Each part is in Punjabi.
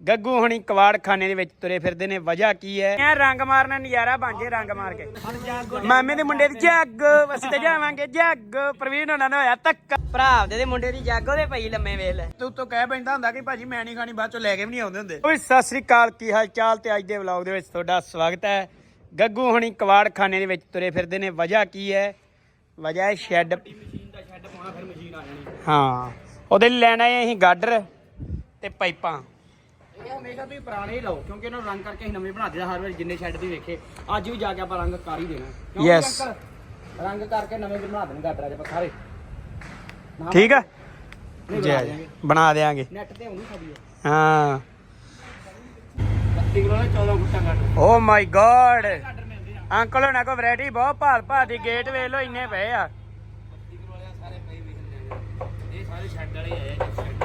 ਗੱਗੂ ਹੁਣੀ ਕਵਾੜਖਾਨੇ ਦੇ ਵਿੱਚ ਤੁਰੇ ਫਿਰਦੇ ਨੇ ਵਜ੍ਹਾ ਕੀ ਹੈ? ਇਹ ਰੰਗ ਮਾਰਨਾ ਨਜ਼ਾਰਾ ਜੇ ਰੰਗ ਮਾਰ ਕੇ। ਮਾਮੇ ਦੇ ਮੁੰਡੇ ਦੀ ਜੱਗ ਅਸੀਂ ਤੇ ਜਾਵਾਂਗੇ ਜੱਗ ਪ੍ਰਵੀਨ ਹੋਣਾ ਨੇ ਹੋਇਆ ਤੱਕ ਭਰਾ ਦੇ ਮੁੰਡੇ ਦੀ ਜੱਗ ਉਹਦੇ ਪਈ ਲੰਮੇ ਵੇਖ ਲੈ ਤੂੰ ਤੋਂ ਕਹਿ ਪੈਂਦਾ ਹੁੰਦਾ ਕਿ ਭਾਜੀ ਮੈਂ ਨਹੀਂ ਖਾਣੀ ਬਾਅਦ ਚੋਂ ਲੈ ਕੇ ਵੀ ਨਹੀਂ ਆਉਂਦੇ ਹੁੰਦੇ। ਓਏ ਸਤਿ ਸ੍ਰੀ ਅਕਾਲ ਕੀ ਹਾਲ ਚਾਲ ਤੇ ਅੱਜ ਦੇ ਵਲੌਗ ਦੇ ਵਿੱਚ ਤੁਹਾਡਾ ਸਵਾਗਤ ਹੈ। ਗੱਗੂ ਹੁਣੀ ਕਵਾੜਖਾਨੇ ਦੇ ਵਿੱਚ ਤੁਰੇ ਫਿਰਦੇ ਨੇ ਵਜ੍ਹਾ ਕੀ ਹੈ? ਵਜ੍ਹਾ ਹੈ ਸ਼ੈੱਡ। ਮਸ਼ੀਨ ਦਾ ਸ਼ੈੱਡ ਪਾਉਣਾ ਫਿਰ ਮਸ਼ੀਨ ਆ ਜਾਣੀ ਹਾਂ ਉਹਦੇ ਲਈ ਲੈਣਾ ਹੈ ਅਸੀਂ ਗਾਡਰ ਤੇ ਪਾਈਪਾਂ। ਇਹ ਹਮੇਸ਼ਾ ਤੁਸੀਂ ਪੁਰਾਣੇ ਹੀ ਲਓ ਕਿਉਂਕਿ ਇਹਨਾਂ ਨੂੰ ਰੰਗ ਕਰਕੇ ਅਸੀਂ ਨਵੇਂ ਬਣਾ ਦਿੰਦੇ ਹਰ ਵਾਰ ਜਿੰਨੇ ਸ਼ੈੱਡ ਵੀ ਵੇਖੇ ਅੱਜ ਵੀ ਜਾ ਕੇ ਆਪਾਂ ਰੰਗ ਕਰ ਹੀ ਦੇਣਾ। ਕਿਉਂ ਜੀ Yes. ਅੰਕਲ? ਰੰਗ ਕਰਕੇ ਨਵੇਂ ਬਣਾ ਦੇਣੇ ਗਾਡਰਾਂ 'ਚ ਆਪਾਂ ਸਾਰੇ। ਠੀਕ ਆ? ਨਹੀਂ ਜੀ ਬਣਾ ਆ ਜੀ, ਦਿਆਂਗੇ। ਬਣਾ ਦੇਾਂਗੇ ਨੈਟ ਤੇ ਹੋਣੀ ਸਾਡੀ ਹਾਂ। 32 ਕਿਲੋ ਦਾ 14 ਫੁੱਟਾਂ ਗਾਡਰ ਓ ਮਾਈ ਗॉड ਗਾਡਰ ਮਿਲਦੇ ਆ। ਅੰਕਲ ਹੋਣਾ ਕੋ ਵੈਰਾਈਟੀ ਬਹੁਤ ਭਾਲ ਭਾਲ ਦੀ ਗੇਟ ਵੇਖ ਲੋ ਇੰਨੇ ਪਏ ਆ। 32 ਕਿਲੋ ਵਾਲੇ ਸਾਰੇ ਪਈ ਵੇਖ ਲੈਣੇ ਇਹ ਸਾਰੇ ਸ਼ੈੱਡ ਵਾਲੇ ਆਏ ਆ ਸ਼ੈੱਡ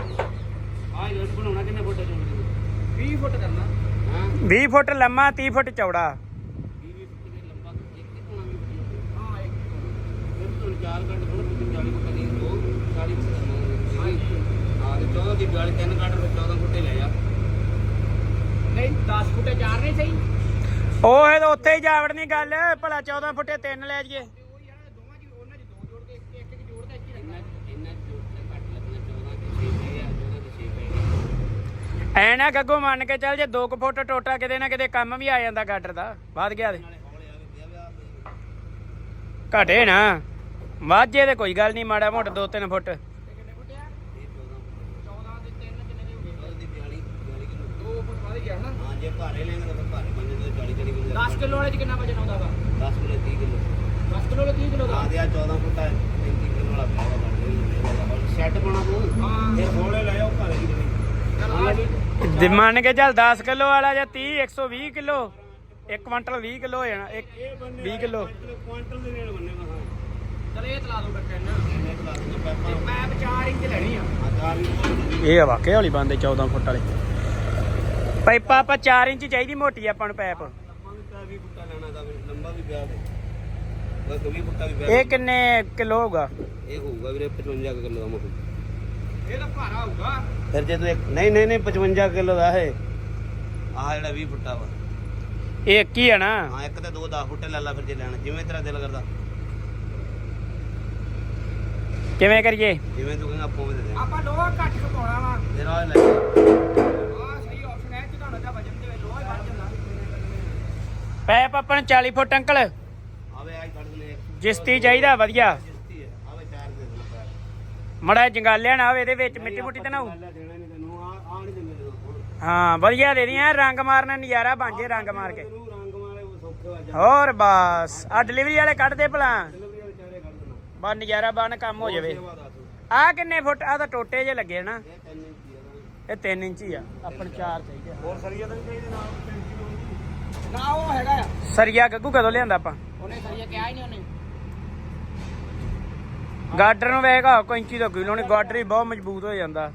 ਆਹ ਯੂਨਿਟ ਬਣਾਉਣਾ ਕਿੰਨੇ ਫੁੱਟ ਚੋਂ 20 ਫੁੱਟ ਕਰਨਾ। ਹਾਂ। 20 ਫੁੱਟ ਲੰਮਾ 30 ਫੁੱਟ ਚੌੜਾ। 20 ਫੁੱਟ ਦੇ ਲੰਬਾ ਇੱਕ ਹੋਣਾ ਵੀ ਹਾਂ ਇੱਕ ਫਿਰ ਤੋਂ 4 ਘੰਟੇ ਥੋੜਾ ਤੁਸੀਂ 40 ਫੁੱਟ ਨਹੀਂ ਦੋ 40 ਫੁੱਟ ਕਰਨਾ ਹਾਂ ਤੇ 14 ਦੀ 42 ਤਿੰਨ ਘੰਟੇ ਫਿਰ 14 ਫੁੱਟੇ ਲੈ ਜਾ ਨਹੀਂ 10 ਫੁੱਟੇ ਚਾਰ ਨਹੀਂ ਸਹੀ। ਉਹ ਇਹ ਤਾਂ ਉੱਥੇ ਹੀ ਜਾਵੜਨੀ ਗੱਲ ਭਲਾ 14 ਫੁੱਟੇ ਤਿੰਨ ਲੈ ਜੀਏ ਉਹ ਯਾਰ ਦੋਵਾਂ ਚ ਉਹਨਾਂ ਚ ਦੋ ਜੋੜ ਕੇ ਇੱਕ ਇੱਕ ਇੱਕ ਜੋੜ ਦਾ ਇੱਕ ਹੀ ਲੱਗਣਾ ਇੰਨਾ ਜੋੜ ਤੇ ਘੱਟ ਲੱਗਣਾ 14 ਦੇ 6 ਪਏ ਆ 14 ਦੇ 6 ਪਏ ਐ ਨਾ ਗੱਗੋ ਮੰਨ ਕੇ ਚੱਲ ਜੇ 2 ਫੁੱਟ ਟੋਟਾ ਕਿਤੇ ਨਾ ਕਿਤੇ ਕੰਮ ਵੀ ਆ ਜਾਂਦਾ ਗਾਡਰ ਦਾ। ਵੱਧ ਗਿਆ ਤੇ। ਘਟੇ ਨਾ। ਵਾਜੇ ਤੇ ਕੋਈ ਗੱਲ ਨਹੀਂ ਮਾੜਾ ਮੋਟਾ 2-3 ਫੁੱਟ ਕਿੰਨੇ ਫੁੱਟੇ ਆ 14 ਦੇ 3 ਕਿੰਨੇ ਦੇ ਹੋ ਗਏ 14 ਦੀ 42 42 ਕਿਲੋ 2 ਫੁੱਟ। ਵਧ ਗਿਆ ਹਨਾ ਹਾਂ ਜੇ ਭਾਰੇ ਲੈਂਗੇ ਤਾਂ ਭਾਰੇ ਬਣ ਜਾਂਦੇ 40 40 ਕਿਲੋ 10 ਕਿਲੋ ਵਾਲੇ ਚ ਕਿੰਨਾ ਵਜਨ ਆਉਂਦਾ ਵਾ? 10 ਕਿਲੋ 30 ਕਿਲੋ। 10 ਕਿਲੋ ਵਾਲੇ 30 ਕਿਲੋ ਦਾ? ਹਾਂ ਤੇ ਆ 14 ਫੁੱਟਾ 35 ਕਿਲੋ ਵਾਲਾ ਪਿਆ ਬਣ ਗਿਆ ਸੈੱਟ ਤੂੰ? ਹਾਂ। ਫਿਰ ਹੌਲੇ ਲੈ ਆਓ ਘਰੇ ਹੀ ਦੇਣੀ ਚਲ ਆ ਜੀ ਮੰਨ ਕੇ ਚੱਲ 10 ਕਿਲੋ ਵਾਲਾ ਜਾਂ 30 120 ਕਿਲੋ। 1 ਕੁਇੰਟਲ 20 ਕਿਲੋ ਹੋ ਜਾਣਾ 1 20 ਕਿਲੋ। ਕੁਆਂਟਲ ਦੇ ਰੇਟ ਬੰਨੇ ਮਹਾ ਚਲ ਇਹ ਤਲਾ ਦੋ ਬੱਕਰ ਨਾ। ਇਹਨੇ ਕਲਾ ਦੂੰਗਾ ਪੈਪਾ ਮੈਂ 4 ਇੰਚ ਲੈਣੀ ਆ। ਇਹ ਆ ਵਾਕਿਆ ਹੌਲੀ ਬੰਦੇ 14 ਫੁੱਟ ਵਾਲੇ। ਪਾਈਪਾਂ ਆਪਾਂ 4 ਇੰਚ ਚਾਹੀਦੀ ਮੋਟੀ ਆਪਾਂ ਨੂੰ ਪਾਈਪ। ਲੰਬਾ ਵੀ ਪਿਆ 20 ਫੁੱਟਾ ਲੈਣਾ ਦਾ ਵੀ ਲੰਬਾ ਵੀ ਪਿਆ ਵੇ ਬਸ 20 ਫੁੱਟਾ ਵੀ ਪਿਆ ਇਹ ਕਿੰਨੇ ਕਿਲੋ ਹੋਊਗਾ? ਇਹ ਹੋਊਗਾ ਵੀਰੇ 55 ਕਿਲੋ ਦਾ ਮੁੱਕ ਇਹ ਤਾਂ ਭਾਰਾ ਹੋਊਗਾ। ਫਿਰ ਜੇ ਤੂੰ ਇੱਕ ਨਹੀਂ ਨਹੀਂ ਨਹੀਂ 55 ਕਿਲੋ ਦਾ ਹੈ ਆਹ ਜਿਹੜਾ 20 ਫੁੱਟਾ ਵਾ। ਇਹ ਇੱਕ ਹੀ ਆ ਨਾ? ਹਾਂ ਇੱਕ ਤੇ ਦੋ 10 ਫੁੱਟੇ ਲੈ ਲਾ ਫਿਰ ਜੇ ਲੈਣਾ। ਜਿਵੇਂ ਤੇਰਾ ਦਿਲ ਕਰਦਾ। ਕਿਵੇਂ ਕਰੀਏ? ਜਿਵੇਂ ਤੂੰ ਕਹਿੰਦਾ ਆਪੋ ਵੀ ਦੇ ਦੇ ਆਪਾਂ ਲੋਹਾ ਘੱਟ ਖਪਾਉਣਾ ਵਾ। ਫਿਰ ਆ ਲੈ ਜਾ। ਆ ਸਹੀ ਆਪਸ਼ਨ ਹੈ ਕਿ ਤੁਹਾਨੂੰ ਦਾ ਵਜਨ ਤੇ ਲੋਹਾ ਹੀ ਵੱਧ ਜਾਂਦਾ। ਪਾਈਪ ਆਪਾਂ ਨੂੰ 40 ਫੁੱਟ ਅੰਕਲ। ਆਵੇ ਆਈ ਕੱਢ ਲੈ ਜਿਸਤੀ ਚਾਹੀਦਾ ਵਧੀਆ ਜਿਸਤੀ ਹੈ ਆਵੇ ਚਾਰ ਦੇ ਦੇਣਾ ਪੈਰ ਮੜਾ ਜੰਗਾਲਿਆ ਨਾ ਹੋਵੇ ਇਹਦੇ ਵਿੱਚ ਮਿੱਟੀ ਮੁੱਟੀ ਤੇ ਨਾ ਹੋਊ ਲੈ ਦੇਣਾ ਨਹੀਂ ਤੈਨੂੰ ਆ ਆ ਨਹੀਂ ਦਿੰਦੇ ਤੈਨੂੰ ਹੁਣ ਹਾਂ ਵਧੀਆ ਦੇ ਦੀਆਂ ਰੰਗ ਮਾਰਨਾ ਨਜ਼ਾਰਾ ਬਣ ਜੇ ਰੰਗ ਮਾਰ ਕੇ। ਤੈਨੂੰ ਰੰਗ ਵਾਲੇ ਉਹ ਸੌਖੇ ਹੋ ਜਾ ਹੋਰ ਬਸ ਆ ਡਿਲੀਵਰੀ ਵਾਲੇ ਕੱਢ ਦੇ ਭਲਾ। ਡਿਲੀਵਰੀ ਵਾਲੇ ਚਾਰੇ ਕੱਢ ਦੇਣਾ ਬਸ ਨਜ਼ਾਰਾ ਬਣ ਕੰਮ ਹੋ ਜਾਵੇ। ਸੇਵਾ ਦੱਸ। ਆ ਕਿੰਨੇ ਫੁੱਟ ਆ ਤਾਂ ਟੋਟੇ ਜੇ ਲੱਗੇ ਨਾ ਇਹ ਤਿੰਨ ਇੰਚੀ ਆ ਇਹ 3 ਇੰਚ ਹੀ ਆ ਆਪਾਂ ਨੂੰ 4 ਚਾਹੀਦੇ ਹੋਰ ਸਰੀਆ ਤਾਂ ਨਹੀਂ ਚਾਹੀਦੇ ਨਾਲ ਨਾ ਉਹ ਹੈਗਾ ਆ। ਸਰੀਆ ਗੱਗੂ ਕਦੋਂ ਲਿਆਂਦਾ ਆਪਾਂ? ਉਹਨੇ ਸਰੀਆ ਕਿਹਾ ਹੀ ਨਹੀਂ ਉਹਨੇ। ਗਾਡਰ ਨੂੰ ਵੇਖਾ ਕੋਈ ਇੰਚੀ ਤੋਂ ਕੋਈ ਲੋਣੀ ਗਾਡਰ ਹੀ ਬਹੁਤ ਮਜ਼ਬੂਤ ਹੋ ਜਾਂਦਾ।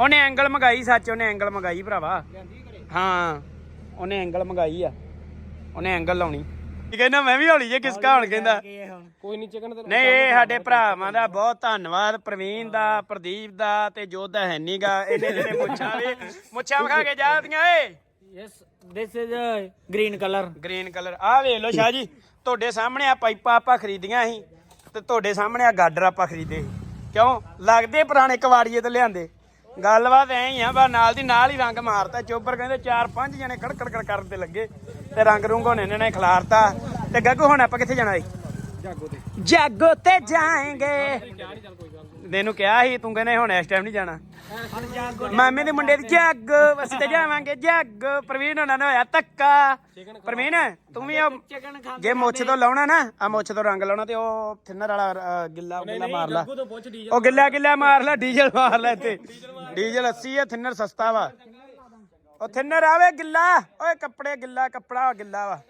ਉਹਨੇ ਐਂਗਲ ਮੰਗਾਈ ਸੱਚ ਉਹਨੇ ਐਂਗਲ ਮੰਗਾਈ ਭਰਾਵਾ। ਹਾਂ ਉਹਨੇ ਐਂਗਲ ਮੰਗਾਈ ਆ। ਉਹਨੇ ਐਂਗਲ ਲਾਉਣੀ। ਕੀ ਕਹਿੰਦਾ ਮੈਂ ਵੀ ਹੌਲੀ ਜੇ ਕਿਸਕਾ ਹੁਣ ਕਹਿੰਦਾ। ਕੋਈ ਨਹੀਂ ਚਿਕਨ ਨਹੀਂ ਇਹ ਸਾਡੇ ਭਰਾਵਾਂ ਦਾ ਬਹੁਤ ਧੰਨਵਾਦ ਪ੍ਰਵੀਨ ਦਾ ਪ੍ਰਦੀਪ ਦਾ ਤੇ ਜੋਧਾ ਹੈ ਨੀਗਾ। ਇਹਨੇ ਜਿਹੜੇ ਮੁੱਛਾਂ ਵੀ ਮੁੱਛਾਂ ਵਿਖਾ ਕੇ ਜਾਂਦੀਆਂ ਏ yes this is green colour green colour ਆਹ ਵੇਖ ਲਓ ਸ਼ਾਹ ਜੀ ਤੁਹਾਡੇ ਸਾਹਮਣੇ ਆ ਪਾਈਪਾਂ ਆਪਾਂ ਖਰੀਦੀਆਂ ਸੀ। ਤੇ ਤੁਹਾਡੇ ਸਾਹਮਣੇ ਆ ਗਾਡਰ ਆਪਾਂ ਖਰੀਦੇ ਸੀ। ਕਿਉਂ? ਲੱਗਦੇ ਪੁਰਾਣੇ ਕਵਾੜੀਏ ਤੋਂ ਲਿਆਂਦੇ। ਗੱਲਬਾਤ ਐ ਹੀ ਆ ਬਾ ਨਾਲ ਦੀ ਨਾਲ ਹੀ ਰੰਗ ਮਾਰਤਾ। ਚੋਬਰ ਕਹਿੰਦੇ ਚਾਰ ਪੰਜ ਜਣੇ ਕੜ ਕੜ ਕੜ ਕਰਨ ਤੇ ਲੱਗੇ ਤੇ ਰੰਗ ਰੁੰਗ ਹੋਣੇ ਇਹਨਾਂ ਨੇ ਖਿਲਾਰਤਾ। ਤੇ ਗੱਗੂ ਹੁਣ ਆਪਾਂ ਕਿੱਥੇ ਜਾਣਾ ਏ? ਜਾਗੋ ਤੇ। ਜਾਗੋ ਤੇ ਜਾਏਂਗੇ। ਮੈਨੂੰ ਕਿਹਾ ਸੀ ਤੂੰ ਕਹਿੰਦੇ ਹੁਣ ਇਸ ਟਾਈਮ ਨਹੀਂ ਜਾਣਾ। ਮਾਮੇ ਦੇ ਮੁੰਡੇ ਦੀ ਜੱਗ ਅਸੀਂ ਤੇ ਜਾਵਾਂਗੇ ਜੱਗ। ਪ੍ਰਵੀਨ ਹੋਣਾ ਨੇ ਹੋਇਆ ਤੱਕਾ ਪ੍ਰਵੀਨ ਤੂੰ ਵੀ ਉਹ ਜੇ ਮੁੱਛ ਤੋਂ ਲਾਉਣਾ ਨਾ ਆ ਮੁੱਛ ਤੋਂ ਰੰਗ ਲਾਉਣਾ ਤੇ ਉਹ ਥਿੰਨਰ ਵਾਲਾ ਅ, ਗਿੱਲਾ ਗਿੱਲਾ ਮਾਰ ਲਾ। ਉਹ ਗਿੱਲਾ ਗਿੱਲਾ ਮਾਰ ਲੈ ਡੀਜ਼ਲ ਮਾਰ ਲੈ ਤੇ ਡੀਜ਼ਲ 80 ਹੈ ਥਿੰਨਰ ਸਸਤਾ ਵਾ। ਉਹ ਥਿੰਨਰ ਆਵੇ ਗਿੱਲਾ। ਓਏ ਕੱਪੜੇ ਗਿੱਲਾ ਕੱਪੜਾ ਗਿੱਲਾ ਵਾ।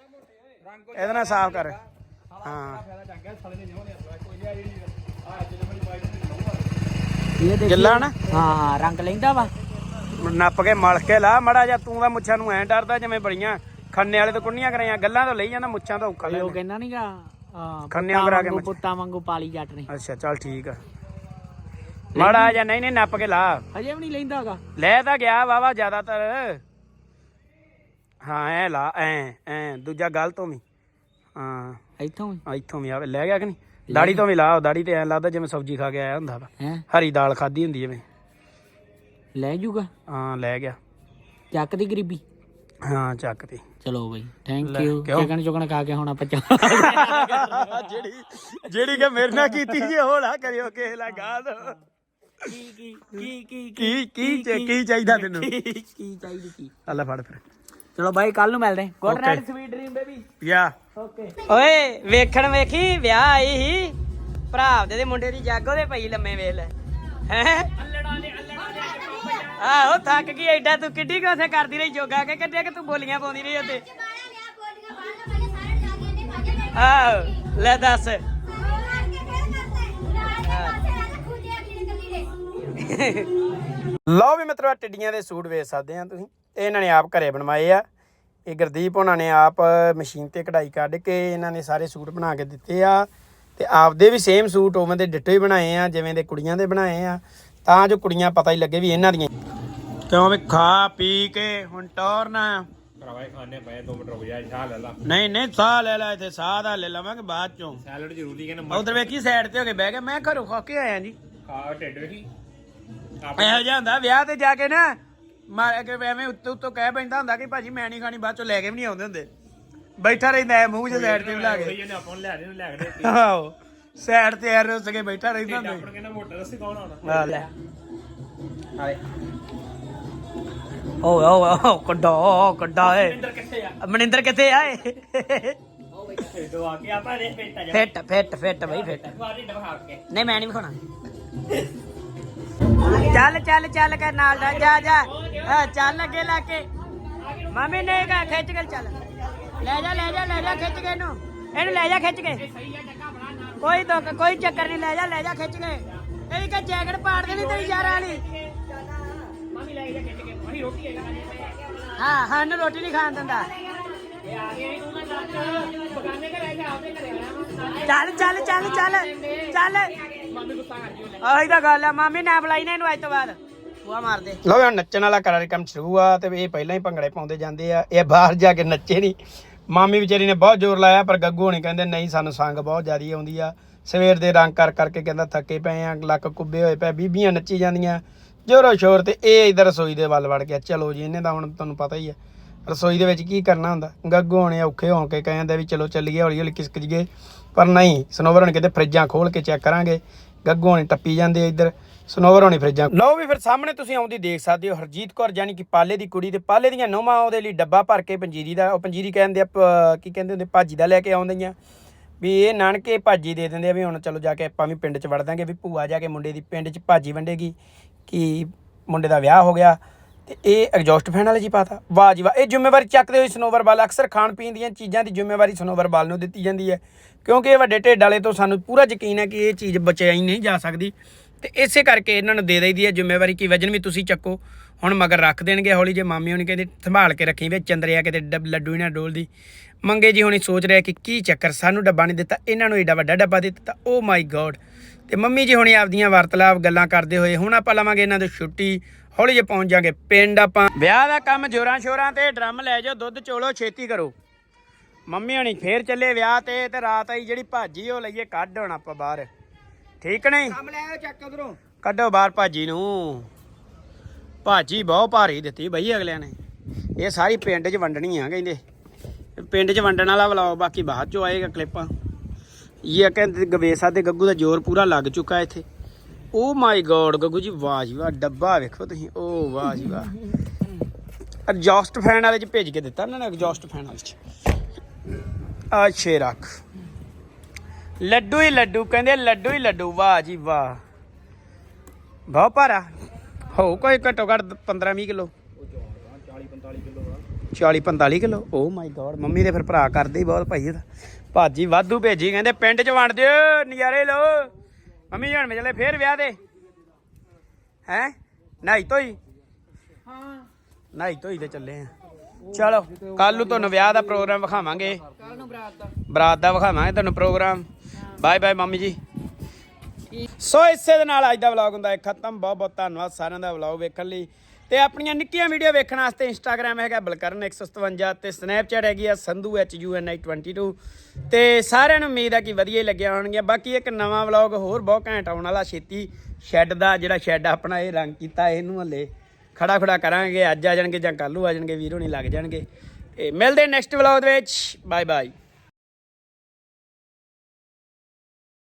ਇਹਦੇ ਨਾਲ ਸਾਫ਼ ਕਰ। ਹਾਂ। ਇਹ ਗਿੱਲਾ ਨਾ? ਹਾਂ ਰੰਗ ਲੈਂਦਾ ਵਾ। ਨੱਪ ਕੇ ਮਲ ਕੇ ਲਾ ਮੜਾ ਜਾ ਤੂੰ ਦਾ ਮੁੱਛਾਂ ਨੂੰ ਐਂ ਡਰਦਾ ਜਿਵੇਂ ਬੜੀਆਂ ਖੰਨੇ ਵਾਲੇ ਤੋਂ ਕੁੰਨੀਆਂ ਕਰਾਈਆਂ ਗੱਲਾਂ ਤੋਂ ਲਈ ਜਾਂਦਾ ਮੁੱਛਾਂ ਤੋਂ ਔਖਾ ਉਹ ਲੈਣਾ ਕਹਿੰਦਾ ਨਹੀਂਗਾ ਖੰਨਿਆਂ ਕਰਾ ਕੇ ਮੁੱਛ- ਪੁੱਤਾਂ ਵਾਂਗੂ ਪਾਲੀ ਜੱਟ ਨੇ। ਅੱਛਾ ਚੱਲ ਠੀਕ ਆ। ਮਾੜਾ ਜਾਂ ਨਹੀਂ ਨਹੀਂ ਨੱਪ ਕੇ ਲਾ। ਹਜੇ ਵੀ ਨਹੀਂ ਲੈਂਦਾਗਾ ਲੈ ਤਾਂ ਗਿਆ ਵਾਵਾ ਜ਼ਿਆਦਾਤਰ। ਹਾਂ ਐ ਲਾ ਐ ਐ ਦੂਜਾ ਗੱਲ ਤੋਂ ਵੀ। ਹਾਂ। ਇੱਥੋਂ ਆ ਇੱਥੋਂ ਵੀ ਆਵੇ ਲੈ ਗਿਆ ਕਿ ਨਹੀਂ? ਦਾੜੀ ਤੋਂ ਵੀ ਲਾ ਦਾੜੀ ਤੇ ਐ ਲੱਗਦਾ ਜਿਵੇਂ ਸਬਜ਼ੀ ਖਾ ਕੇ ਆਇਆ ਹੁੰਦਾ ਵਾ। ਹੈ? ਹਰੀ ਦਾਲ ਖਾਦੀ ਹੁੰਦੀ ਜਿਵੇਂ। ਲੈ ਜੂਗਾ? ਹਾਂ ਲੈ ਗਿਆ। ਚੱਕ ਦੀ ਗਰੀਬੀ? ਹਾਂ ਚੱਕ ਤੇ ਚਲੋ ਬਈ ਥੈਂਕ ਯੂ? ਚਿਕਨ ਚੁਕਨ ਖਾ ਕੇ ਹੁਣ ਆਪਾਂ ਜਿਹੜੀ ਜਿਹੜੀ ਕਿ ਮੇਰੇ ਨਾਲ ਕੀਤੀ ਜੀ ਨਾ ਕਰਿਓ ਕਿਸੇ ਨਾਲ ਗਾਲ। ਕੀ ਕੀ ਕੀ ਕੀ ਕੀ ਕੀ ਚਾਹੀਦਾ ਤੈਨੂੰ? ਕੀ ਚਾਹੀਦੀ ਕੀ ਅੱਲਾ ਫੜ ਫਿਰ। ਚਲੋ ਬਾਈ ਕੱਲ ਨੂੰ ਮਿਲਦੇ। Good. Night sweet dream baby ya okay ਓਏ ਵੇਖਣ ਵੇਖੀ ਵਿਆਹ ਆਈ ਸੀ। ਭਰਾ ਦੇ ਮੁੰਡੇ ਦੀ ਜਾਗੋ ਦੇ ਪਈ ਲੰਮੇ ਵੇਖ ਲੈ ਹੈ? ਆਹੋ ਥੱਕ ਗਈ ਐਡਾ ਤੂੰ ਕਿੱਡੀ ਕੋਸੇ ਕਰਦੀ ਰਹੀ ਜੋਗਾ ਕੇ ਕੱਢਿਆ ਕਿ ਤੂੰ ਬੋਲੀਆਂ ਪਾਉਂਦੀ ਰਹੀ ਉੱਤੇ ਆਹੋ ਲੈ ਦੱਸ। ਲਓ ਵੀ ਮਿੱਤਰੋ ਟਿੱਡੀਆਂ ਦੇ ਸੂਟ ਵੇਚ ਸਕਦੇ ਆ ਤੁਸੀਂ। ਇਹ ਇਹਨਾਂ ਨੇ ਆਪ ਘਰੇ ਬਣਵਾਏ ਆ। ਇਹ ਗੁਰਦੀਪ ਉਹਨਾਂ ਨੇ ਆਪ ਮਸ਼ੀਨ ਤੇ ਕਢਾਈ ਕੱਢ ਕੇ ਇਹਨਾਂ ਨੇ ਸਾਰੇ ਸੂਟ ਬਣਾ ਕੇ ਦਿੱਤੇ ਆ ਤੇ ਆਪਦੇ ਵੀ ਸੇਮ ਸੂਟ ਉਵੇਂ ਦੇ ਡਿੱਟੋ ਹੀ ਬਣਾਏ ਆ ਜਿਵੇਂ ਦੇ ਕੁੜੀਆਂ ਦੇ ਬਣਾਏ ਆ। ਤਾਂ ਜੋ ਕੁੜੀਆਂ ਪਤਾ ਹੀ ਲੱਗੇ ਵੀ ਇਹਨਾਂ ਦੀਆਂ। ਕਿਉਂ ਵੀ ਖਾ ਪੀ ਕੇ ਹੁਣ ਟੌਰਨਾ ਭਰਾਵਾ ਖਾਣੇ ਪਏ 2 ਮਿੰਟ ਰੁਕ ਜਾ ਚਾਹ ਲੈ ਲਾ। ਨਹੀਂ ਨਹੀਂ ਸਾਹ ਲੈ ਲੈ ਇੱਥੇ ਸਾਹ ਦਾ ਲੈ ਲਵਾਂਗੇ ਬਾਅਦ ਚੋਂ। ਸੈਲਡ ਜ਼ਰੂਰੀ ਕਹਿੰਦਾ ਉਧਰ ਵੇਖੀ ਸਾਈਡ ਤੇ ਹੋ ਕੇ ਬਹਿ ਗਿਆ ਮੈਂ ਘਰੋਂ ਖਾ ਕੇ ਆਇਆ ਜੀ। ਖਾ ਢਿੱਡ ਵੇਖੀ। ਇਹੋ ਜਿਹਾ ਹੁੰਦਾ ਵਿਆਹ ਤੇ ਜਾ ਕੇ ਨਾ ਮਾਰ ਕੇ ਐਵੇਂ ਉੱਤੋਂ ਉੱਤੋਂ ਕਹਿ ਪੈਂਦਾ ਹੁੰਦਾ ਕਿ ਭਾਜੀ ਮੈਂ ਨਹੀਂ ਖਾਣੀ ਬਾਅਦ ਚੋਂ ਲੈ ਕੇ ਵੀ ਨਹੀਂ ਆਉਂਦੇ ਹੁੰਦੇ। ਬੈਠਾ ਰਹਿੰਦਾ ਹੈ ਮੂੰਹ 'ਚ ਸਾਈਡ ਤੇ ਲਾ ਕੇ। ਇਹਨੇ ਆਪਾਂ ਨੂੰ ਲੈ ਦੇ ਲੈ ਕੇ ਦੇ ਆਹੋ ਸਾਈਡ ਤੇ ਐਰ ਉਸ ਕੇ ਬੈਠਾ ਰਹਿੰਦਾ ਹੁੰਦਾ। ਆਪਾਂ ਕਹਿੰਦਾ ਮੋਟਾ ਦੱਸੀ ਕੌਣ ਆਉਣਾ ਆ ਲੈ। ਓ ਓ ਓ ਕੱਡਾ ਕੱਡਾ ਏ ਕਿੱਥੇ ਆ? ਮਨਿੰਦਰ ਕਿੱਥੇ ਆਏ ਦਵਾ ਕੇ ਆਪਾਂ ਦੇ ਪੇਟਾ ਜਾ। ਫਿੱਟ ਫਿੱਟ ਫਿੱਟ ਬਈ ਫਿੱਟ। ਵਾਰੀ ਡਬਾ ਕੇ। ਨਹੀਂ ਮੈਂ ਨਹੀਂ ਵਿਖਾਉਣਾ। ਚੱਲ ਚੱਲ ਚੱਲ ਕਰ ਨਾਲ ਦਾ ਜਾ ਜਾ। ਹਾਂ, ਚੱਲ ਅੱਗੇ ਲਾ ਕੇ। ਮਾਮੀ ਨੇ ਕਹਾ ਖਿੱਚ ਕੇ ਚੱਲ। ਲੈ ਜਾ ਲੈ ਜਾ ਲੈ ਜਾ ਖਿੱਚ ਕੇ ਇਹਨੂੰ। ਇਹਨੂੰ ਲੈ ਜਾ ਖਿੱਚ ਕੇ। ਕੋਈ ਦੁੱਖ ਕੋਈ ਚੱਕਰ ਨਹੀਂ ਲੈ ਜਾ ਲੈ ਜਾ ਖਿੱਚ ਕੇ। ਇਹਦੀ ਕਾ ਜੈਕਟ ਪਾੜ ਦੇਣੀ ਤੇਰੀ ਯਾਰ ਵਾਲੀ। ਹਾਂ ਹਾਂ ਨੂੰ ਰੋਟੀ ਨਹੀਂ ਖਾਣ ਦਿੰਦਾ। ਚੱਲ ਚੱਲ ਚੱਲ ਚੱਲ। ਚੱਲ। ਆਹੀ ਤਾਂ ਗੱਲ ਆ ਮਾਮੀ ਨਾ ਬੁਲਾਈ ਨੇ ਇਹਨੂੰ ਅੱਜ ਤੋਂ ਬਾਅਦ। ਬੁਆ ਮਾਰ ਦੇ ਲੋ ਹੁਣ ਨੱਚਣ ਵਾਲਾ ਕੰਮ ਸ਼ੁਰੂ ਆ ਤੇ ਇਹ ਪਹਿਲਾਂ ਹੀ ਭੰਗੜੇ ਪਾਉਂਦੇ ਜਾਂਦੇ ਆ। ਇਹ ਬਾਹਰ ਜਾ ਕੇ ਨੱਚੇ ਨਹੀਂ ਮਾਮੀ ਵਿਚਾਰੀ ਨੇ ਬਹੁਤ ਜ਼ੋਰ ਲਾਇਆ, ਪਰ ਗੱਗੂ ਹੋਣੀ ਕਹਿੰਦੇ, ਨਹੀਂ, ਸਾਨੂੰ ਸੰਗ ਬਹੁਤ ਜ਼ਿਆਦੀ ਆਉਂਦੀ ਆ। ਸਵੇਰ ਦੇ ਰੰਗ ਕਰ ਕਰਕੇ ਕਹਿੰਦਾ, ਥੱਕੇ ਪਏ ਆ, ਲੱਕ ਕੁੱਬੇ ਹੋਏ ਪਏ ਬੀਬੀਆਂ ਨੱਚੀ ਜਾਂਦੀਆਂ। ਜੋਰੋ ਸ਼ੋਰ ਤੇ ਇਹ ਇਧਰ ਰਸੋਈ ਦੇ ਵੱਲ ਵੜ ਗਿਆ। ਚਲੋ ਜੀ, ਇਹਨੇ ਤਾਂ ਹੁਣ ਤੁਹਾਨੂੰ ਪਤਾ ਹੀ ਆ। ਰਸੋਈ ਦੇ ਵਿੱਚ ਕੀ ਕਰਨਾ ਹੁੰਦਾ? ਗੱਗੂ ਹੋਣੇ ਔਖੇ ਹੋ ਕੇ ਕਹਿੰਦੇ ਵੀ, ਚਲੋ ਚੱਲੀਏ ਹੌਲੀ ਹੌਲੀ ਕਿਸਕ ਜੀਏ। ਪਰ ਨਹੀਂ, ਸਨੋਵਰ ਹੋਣੀ ਕਿਤੇ ਫਰਿੱਜਾਂ ਖੋਲ ਕੇ ਚੈੱਕ ਕਰਾਂਗੇ। ਗੱਗੂ ਹੋਣੀ ਟੱਪੀ ਜਾਂਦੇ ਆ ਇੱਧਰ, ਸਨੋਵਰ ਹੋਣੀ ਫਰਿੱਜਾਂ ਲਓ ਵੀ ਫਿਰ ਸਾਹਮਣੇ ਤੁਸੀਂ ਆਉਂਦੀ ਦੇਖ ਸਕਦੇ ਹੋ, ਹਰਜੀਤ ਕੌਰ ਜਾਨੀ ਕਿ ਪਾਲੇ ਦੀ ਕੁੜੀ ਤੇ ਪਾਲੇ ਦੀਆਂ ਨੋਮਾਂ ਉਹਦੇ ਲਈ ਡੱਬਾ ਭਰ ਕੇ ਪੰਜੀਰੀ ਦਾ, ਉਹ ਪੰਜੀਰੀ ਕਹਿੰਦੇ ਆ ਕੀ ਕਹਿੰਦੇ ਹੁੰਦੇ, ਭਾਜੀ ਦਾ ਲੈ ਕੇ ਆਉਂਦੀਆਂ। ਵੀ ਇਹ ਨਾਨਕੇ ਭਾਜੀ ਦੇ ਦਿੰਦੇ ਆ ਵੀ ਹੁਣ ਚਲੋ ਜਾ ਕੇ ਆਪਾਂ ਵੀ ਪਿੰਡ 'ਚ ਵੜ ਦਾਂਗੇ, ਵੀ ਭੂਆ ਜਾ ਕੇ ਮੁੰਡੇ ਦੀ ਪਿੰਡ 'ਚ ਭਾਜੀ ਵੰਡੇਗੀ, ਕਿ ਮੁੰਡੇ ਦਾ ਵਿਆਹ ਹੋ ਗਿਆ। ਤੇ ਇਹ ਐਗਜ਼ੌਸਟ ਫੈਨ ਵਾਲੇ ਜੀ ਪਾਤਾ। ਵਾਹ ਜੀ ਵਾਹ, ਇਹ ਜ਼ਿੰਮੇਵਾਰੀ ਚੱਕਦੇ ਹੋਏ ਸਨੋਵਰ ਬਾਲ ਅਕਸਰ ਖਾਣ ਪੀਣ ਦੀਆਂ ਚੀਜ਼ਾਂ ਦੀ ਜ਼ਿੰਮੇਵਾਰੀ ਸਨੋਵਰ ਬਾਲ ਨੂੰ ਦਿੱਤੀ ਜਾਂਦੀ ਹੈ। ਕਿਉਂਕਿ ਇਹ ਵੱਡੇ ਢਿੱਡ ਵਾਲੇ ਤੋਂ ਸਾਨੂੰ ਪੂਰਾ ਯਕੀਨ ਹੈ ਕਿ ਇਹ ਚੀਜ਼ ਬਚਾਈ ਨਹੀਂ ਜਾ ਸਕਦੀ। ਤੇ ਇਸੇ ਕਰਕੇ ਇਹਨਾਂ ਨੂੰ ਦੇ ਦਈਦੀ ਹੈ ਜ਼ਿੰਮੇਵਾਰੀ ਕਿ ਵਜਨ ਵੀ ਤੁਸੀਂ ਚੱਕੋ। ਹੁਣ ਮਗਰ ਰੱਖ ਦੇਣਗੇ ਹੌਲੀ ਜੇ ਮਾਮੀ ਹੁਣੀ ਕਹਿੰਦੇ, ਸੰਭਾਲ ਕੇ ਰੱਖੀ ਵਿੱਚ ਚੰਦਰਿਆ ਕਿਤੇ ਡੱਬ- ਲੱਡੂ ਹੀ ਨਾ ਡੋਲਦੀ। ਮੰਗੇ ਜੀ ਹੁਣੀ ਸੋਚ ਰਿਹਾ ਕਿ ਕੀ ਚੱਕਰ, ਸਾਨੂੰ ਡੱਬਾ ਨਹੀਂ ਦਿੱਤਾ, ਇਹਨਾਂ ਨੂੰ ਏਡਾ ਵੱਡਾ ਡੱਬਾ ਦੇ ਦਿੱਤਾ। ਓ ਮਾਈ ਗੋਡ ਤੇ ਮੰਮੀ ਜੀ ਹੁਣੀ ਆਪਦੀਆਂ ਵਾਰਤਾਲਾਪ, ਗੱਲਾਂ ਕਰਦੇ ਹੋਏ, ਹੁਣ ਆਪਾਂ ਲਵਾਂਗੇ ਇਹਨਾਂ ਤੋਂ ਛੁੱਟੀ ਹੌਲੀ ਜੇ ਪਹੁੰਚ ਜਾਾਂਗੇ। ਪਿੰਡ ਆਪਾਂ ਵਿਆਹ ਦਾ ਕੰਮ ਜੋਰਾਂ ਸ਼ੋਰਾਂ ਤੇ ਡਰਮ ਲੈ ਜਾਓ ਦੁੱਧ ਚੋਲੋ ਛੇਤੀ ਕਰੋ। ਮੰਮੀ ਹਣੀ ਫੇਰ ਚੱਲੇ ਵਿਆਹ ਤੇ ਤੇ ਰਾਤ ਆਈ ਜਿਹੜੀ ਭਾਜੀ ਉਹ ਲਈਏ ਕੱਢ ਹੁਣ ਆਪਾਂ ਬਾਹਰ। ਠੀਕ ਨਹੀਂ? ਕੰਮ ਲੈ ਆਓ ਚੱਕ ਉਧਰੋਂ। ਕੱਢੋ ਬਾਹਰ ਭਾਜੀ ਨੂੰ। ਭਾਜੀ ਬਹੁਤ ਭਾਰੀ ਦਿੱਤੀ ਬਈ ਅਗਲਿਆਂ ਨੇ। ਇਹ ਸਾਰੀ ਪਿੰਡ 'ਚ ਵੰਡਣੀ ਆ ਕਹਿੰਦੇ। ਪਿੰਡ 'ਚ ਵੰਡਣ ਵਾਲਾ ਵਲੌਗ ਬਾਕੀ ਬਾਅਦ 'ਚੋਂ ਆਏਗਾ ਕਲਿੱਪਾਂ ਇਹ ਕਹਿੰਦੇ ਗਵੇਸਾ ਤੇ ਗੱਗੂ ਦਾ ਜ਼ੋਰ ਪੂਰਾ ਲੱਗ ਚੁੱਕਾ ਇੱਥੇ। ਓ ਮਾਈ ਗੋਡ ਗੱਗੂ ਜੀ, ਵਾਹ ਜੀ ਵਾਹ, ਡੱਬਾ ਵੇਖੋ ਤੁਸੀਂ ਓ ਵਾਹ ਜੀ ਵਾਹ। ਐਗਜ਼ੌਸਟ ਫੈਨ ਵਾਲੇ 'ਚ ਭੇਜ ਕੇ ਦਿੱਤਾ ਇਹਨਾਂ ਨੇ ਐਗਜ਼ੌਸਟ ਫੈਨ ਵਾਲੇ 'ਚ। ਅੱਛੇ ਰੱਖ। ਲੱਡੂ ਹੀ ਲੱਡੂ, ਕਹਿੰਦੇ ਲੱਡੂ ਹੀ ਲੱਡੂ, ਵਾਹ ਜੀ ਵਾਹ। ਬਹੁਤ ਭਾਰਾ। ਹੋ ਕੋਈ ਘੱਟੋ ਘੱਟ 15 20 kilo. 40 45 kilo. Oh my god mummy ਦੇ ਫਿਰ ਭਰਾ ਕਰਦੇ ਹੀ ਬਹੁਤ ਭਾਈ ਇਹਦਾ। ਭਾਜੀ ਵਾਧੂ ਭੇਜੀ, ਕਹਿੰਦੇ ਪਿੰਡ 'ਚ ਵੰਡ ਦਿਓ, ਨਜ਼ਾਰੇ ਲਓ। ਮੰਮੀ ਜਾਣ ਮਜਲੇ ਫੇਰ ਵਿਆਹ ਦੇ। ਹੈ? ਨਹਾਈ ਧੋਈ? ਹਾਂ। ਨਹਾਈ ਧੋਈ ਤੇ ਚੱਲੇ ਆ। ਚਲੋ ਕੱਲ ਨੂੰ ਤੁਹਾਨੂੰ ਵਿਆਹ ਦਾ ਪ੍ਰੋਗਰਾਮ ਵਿਖਾਵਾਂਗੇ। ਕੱਲ ਨੂੰ ਬਰਾਤ ਦਾ। ਬਰਾਤ ਦਾ ਵਿਖਾਵਾਂਗੇ ਤੁਹਾਨੂੰ ਪ੍ਰੋਗਰਾਮ। ਬਾਏ ਬਾਏ ਮੰਮੀ ਜੀ। ਸੋ ਇਸੇ ਦੇ ਨਾਲ ਅੱਜ ਦਾ ਵਲੌਗ ਹੁੰਦਾ ਹੈ ਖਤਮ। ਬਹੁਤ ਬਹੁਤ ਧੰਨਵਾਦ ਸਾਰਿਆਂ ਦਾ ਵਲੌਗ ਵੇਖਣ ਲਈ। ਤੇ ਆਪਣੀਆਂ ਨਿੱਕੀਆਂ ਵੀਡੀਓ ਵੇਖਣ ਵਾਸਤੇ ਇੰਸਟਾਗ੍ਰam ਹੈਗਾ ਬਲਕਰਨ 157 ਤੇ ਸਨੈਪਚੈਟ ਹੈਗੀ ਆ ਸੰਧੂ HUNI22 ਤੇ ਸਾਰਿਆਂ ਨੂੰ ਉਮੀਦ ਆ ਕਿ ਵਧੀਆ ਹੀ ਲੱਗਿਆ ਹੋਣਗੀਆਂ। ਬਾਕੀ ਇੱਕ ਨਵਾਂ ਵਲੌਗ ਹੋਰ ਬਹੁਤ ਘੈਂਟ ਆਉਣ ਵਾਲਾ, ਛੇਤੀ ਸ਼ੈੱਡ ਦਾ, ਜਿਹੜਾ ਸ਼ੈੱਡ ਆਪਣਾ ਇਹ ਰੰਗ ਕੀਤਾ ਇਹਨੂੰ ਹਲੇ ਖੜਾ ਖੜਾ ਕਰਾਂਗੇ। ਅੱਜ ਆ ਜਾਣਗੇ ਜਾਂ ਕੱਲ੍ਹ ਨੂੰ ਆ ਜਾਣਗੇ, ਵੀਰੋ ਨਹੀਂ ਲੱਗ ਜਾਣਗੇ। ਤੇ ਮਿਲਦੇ ਨੈਕਸਟ ਵਲੌਗ ਦੇ ਵਿੱਚ। Bye bye